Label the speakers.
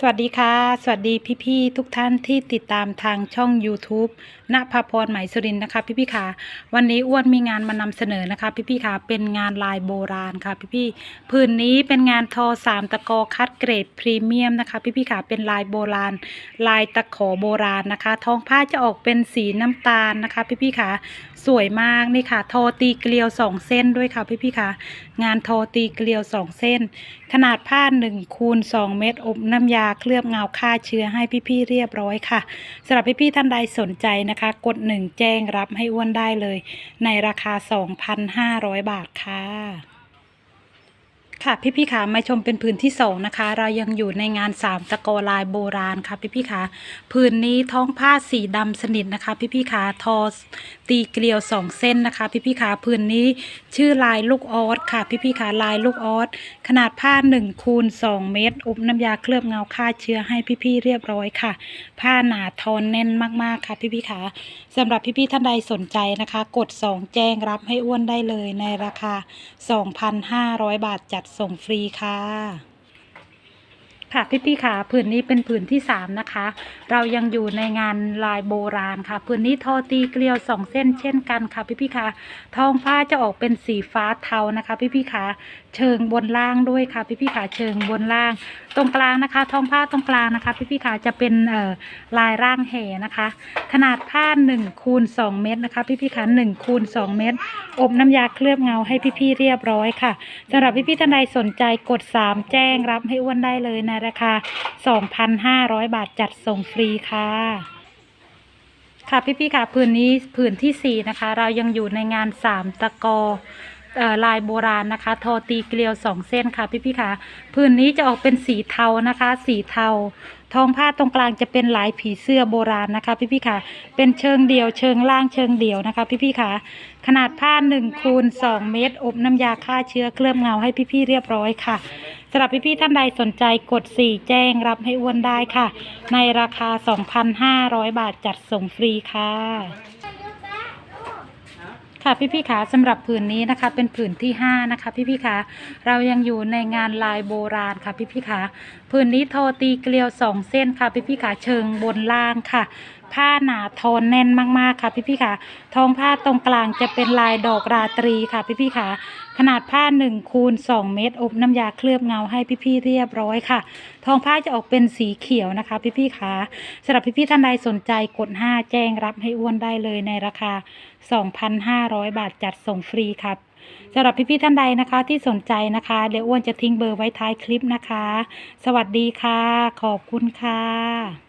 Speaker 1: สวัสดีค่ะ สวัสดีพี่ๆทุกท่านที่ติดตามทางช่อง YouTube ณภาพรไหมสุรินนะคะ พี่ๆค่ะ วันนี้อ้วนมีงานมานำเสนอนะคะ พี่ๆค่ะ เป็นงานลายโบราณค่ะ พี่ๆผืนนี้เป็นงานทอสามตะกอคัดเกรดพรีเมียมนะคะ พี่ๆค่ะ เป็นลายโบราณ ลายตะขอโบราณนะคะ ท้องผ้าจะออกเป็นสีน้ำตาลนะคะ พี่ๆค่ะ สวยมากนี่ค่ะ ทอตีเกลียวสองเส้นด้วยค่ะพี่ๆค่ะ งานทอตีเกลียวสองเส้น ขนาดผ้าหนึ่งคูณสองเมตรอบน้ำยาเคลือบเงาฆ่าเชื้อให้พี่พี่เรียบร้อยค่ะสำหรับพี่พี่ท่านใดสนใจนะคะ กดหนึ่งแจ้งรับให้อ้วนได้เลย ในราคา 2,500 บาทค่ะ ค่ะพี่ๆค่ะมาชมเป็นพื้นที่สองนะคะ เรายังอยู่ในงานสามตะกอลายโบราณค่ะพี่ๆค่ะพื้นนี้ท้องผ้าสีดำสนิทนะคะ พี่ๆค่ะทอตีเกลียวสองเส้นนะคะ พี่ๆค่ะพื้นนี้ชื่อลายลูกออสค่ะ พี่ๆค่ะลายลูกออสขนาดผ้า1คูณ2เมตรอบน้ำยาเคลือบเงาฆ่าเชื้อให้พี่ๆเรียบร้อยค่ะ ผ้าหนาทอนแน่นมากๆค่ะ พี่ๆค่ะสำหรับพี่ๆท่านใดสนใจนะคะ กด2แจ้งรับให้อ้วนได้เลยในราคา 2,500 บาทจัดส่งฟรีค่ะ ค่ะพี่ๆค่ะผืนนี้เป็นผืนที่สามนะคะ เรายังอยู่ในงานลายโบราณค่ะผืนนี้ทอตีเกลียวสองเส้นเช่นกันค่ะพี่ๆค่ะทองผ้าจะออกเป็นสีฟ้าเทานะคะ พี่ๆค่ะเชิงบนล่างด้วยค่ะ พี่ๆค่ะเชิงบนล่าง ตรงกลางนะคะทองผ้าตรงกลางนะคะ พี่ๆค่ะจะเป็นเอ่อลายร่างแห่นะคะ ขนาดผ้า1คูณ2เมตรนะคะ พี่ๆค่ะ1คูณ2เมตร อบน้ำยาเคลือบเงาให้พี่ๆเรียบร้อยค่ะสำหรับพี่ๆท่านใดสนใจกด3แจ้งรับให้อ้วนได้เลยในราคา 2,500 บาทจัดส่งฟรีค่ะ ค่ะพี่ๆค่ะผืนนี้ผืนที่ 4 นะคะ เรายังอยู่ในงาน 3 ตะกอ ลายโบราณนะคะ ทอตีเกลียว2เส้นค่ะพี่ๆค่ะผืนนี้จะออกเป็นสีเทานะคะ สีเทา ทองผ้าตรงกลางจะเป็นลายผีเสื้อโบราณนะคะ พี่ๆค่ะ เป็นเชิงเดี่ยว เชิงล่างเชิงเดี่ยวนะคะ พี่ๆค่ะ ขนาดผ้า1คูณ2เมตร อบน้ำยาฆ่าเชื้อเคลือบเงาให้พี่ๆเรียบร้อยค่ะสำหรับพี่ๆท่านใดสนใจกด 4 แจ้งรับให้อ้วนได้ค่ะ ในราคา 2,500 บาทจัดส่งฟรีค่ะ ค่ะพี่ๆขาสำหรับผืนนี้นะคะ เป็นผืนที่5นะคะพี่ๆขาเรายังอยู่ในงานลายโบราณค่ะพี่ๆขาผืนนี้โทอตีเกลียวสองเส้นค่ะพี่ๆขาเชิงบนล่างค่ะผ้าหนาทอนแน่นมากๆค่ะพี่ๆขาทองผ้าตรงกลางจะเป็นลายดอกราตรีค่ะพี่ๆขาขนาดผ้า1คูณ2เมตรอบน้ำยาเคลือบเงาให้พี่ๆเรียบร้อยค่ะ ทองผ้าจะออกเป็นสีเขียวนะคะ พี่ๆขาสำหรับพี่ๆท่านใดสนใจกด 5 แจ้งรับให้อ้วนได้เลยในราคา 2,500 บาทจัดส่งฟรีครับสำหรับพี่ๆท่านใดนะคะที่สนใจนะคะเดี๋ยวอ้วนจะทิ้งเบอร์ไว้ท้ายคลิปนะคะ สวัสดีค่ะ ขอบคุณค่ะ